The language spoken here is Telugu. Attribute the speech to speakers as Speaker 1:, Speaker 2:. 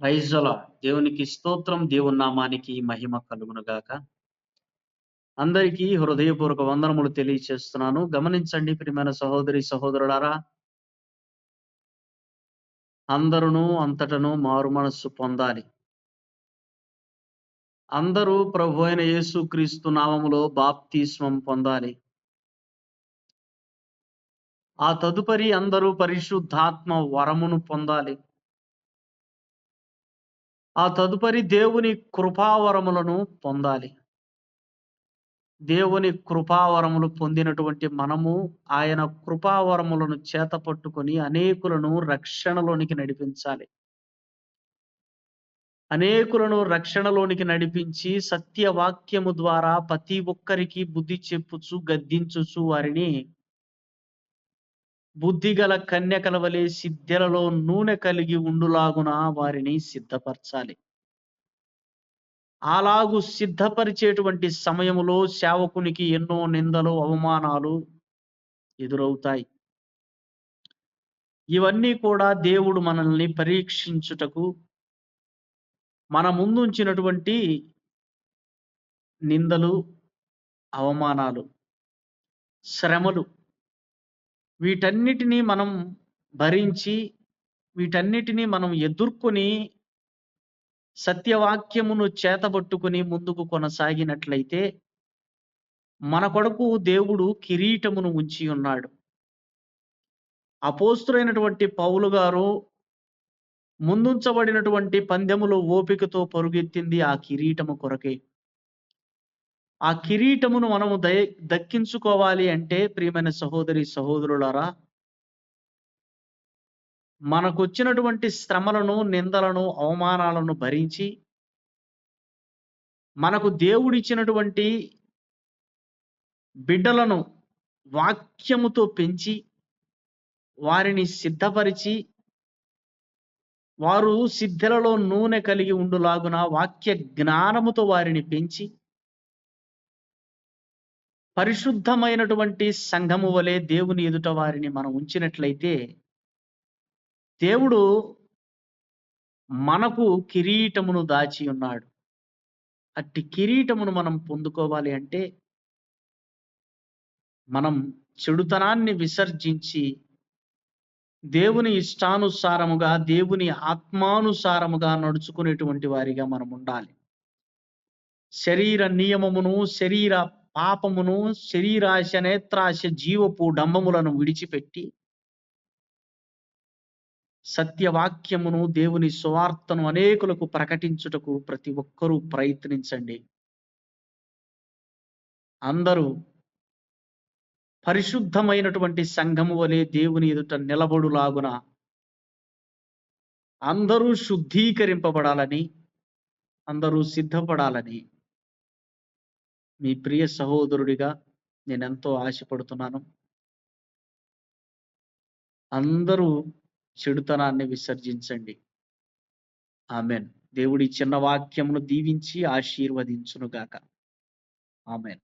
Speaker 1: ప్రైజల దేవునికి స్తోత్రం దేవుని నామానికి మహిమ కలుగును గాక అందరికీ హృదయపూర్వక వందనములు తెలియచేస్తున్నాను. గమనించండి ప్రియమైన సహోదరి సహోదరులారా. అందరును అంతటను మారు మనస్సు పొందాలి. అందరూ ప్రభు అయిన యేసుక్రీస్తు నామములో బాప్తిస్మం పొందాలి. ఆ తదుపరి అందరూ పరిశుద్ధాత్మ వరమును పొందాలి. ఆ తదుపరి దేవుని కృపావరములను పొందాలి. దేవుని కృపావరములు పొందినటువంటి మనము ఆయన కృపావరములను చేత పట్టుకొని అనేకులను రక్షణలోనికి నడిపించాలి. అనేకులను రక్షణలోనికి నడిపించి సత్యవాక్యము ద్వారా ప్రతి ఒక్కరికి బుద్ధి చెప్పుచు గద్దించుచు వారిని బుద్ధిగల కన్యకల వలె సిద్ధెలలో నూనె కలిగి ఉండులాగున వారిని సిద్ధపరచాలి. అలాగు సిద్ధపరిచేటువంటి సమయములో సేవకునికి ఎన్నో నిందలు అవమానాలు ఎదురవుతాయి. ఇవన్నీ కూడా దేవుడు మనల్ని పరీక్షించుటకు మన ముందుంచినటువంటి నిందలు అవమానాలు శ్రమలు వీటన్నిటినీ మనం భరించి వీటన్నిటినీ మనం ఎదుర్కొని సత్యవాక్యమును చేతబట్టుకుని ముందుకు కొనసాగినట్లయితే మన కొరకు దేవుడు కిరీటమును ఉంచి ఉన్నాడు. అపోస్తులైనటువంటి పౌలు గారు ముందుంచబడినటువంటి పందెములో ఓపికతో పరుగెత్తింది ఆ కిరీటము కొరకే. ఆ కిరీటమును మనము దయ దక్కించుకోవాలి అంటే ప్రియమైన సహోదరి సహోదరులారా మనకు వచ్చినటువంటి శ్రమలను నిందలను అవమానాలను భరించి మనకు దేవుడిచ్చినటువంటి బిడ్డలను వాక్యముతో పెంచి వారిని సిద్ధపరిచి వారు సిద్ధలలో నూనె కలిగి ఉండులాగున వాక్య జ్ఞానముతో వారిని పెంచి పరిశుద్ధమైనటువంటి సంఘము వలె దేవుని ఎదుట వారిని మనం ఉంచినట్లయితే దేవుడు మనకు కిరీటమును దాచి ఉన్నాడు. అట్టి కిరీటమును మనం పొందుకోవాలి అంటే మనం చెడుతనాన్ని విసర్జించి దేవుని ఇష్టానుసారముగా దేవుని ఆత్మానుసారముగా నడుచుకునేటువంటి వారిగా మనం ఉండాలి. శరీర నియమమును శరీర పాపమును శరీరాశ నేత్రాశ జీవపు డంబములను విడిచిపెట్టి సత్యవాక్యమును దేవుని సువార్తను అనేకులకు ప్రకటించుటకు ప్రతి ఒక్కరూ ప్రయత్నించండి. అందరూ పరిశుద్ధమైనటువంటి సంఘము వలె దేవుని ఎదుట నిలబడులాగున అందరూ శుద్ధీకరింపబడాలని అందరూ సిద్ధపడాలని మీ ప్రియ సహోదరుడిగా నేను ఎంతో ఆశపడుతున్నాను. అందరూ చెడుతనాన్ని విసర్జించండి. ఆమెన్. దేవుడి చిన్న వాక్యమును దీవించి ఆశీర్వదించునుగాక. ఆమెన్.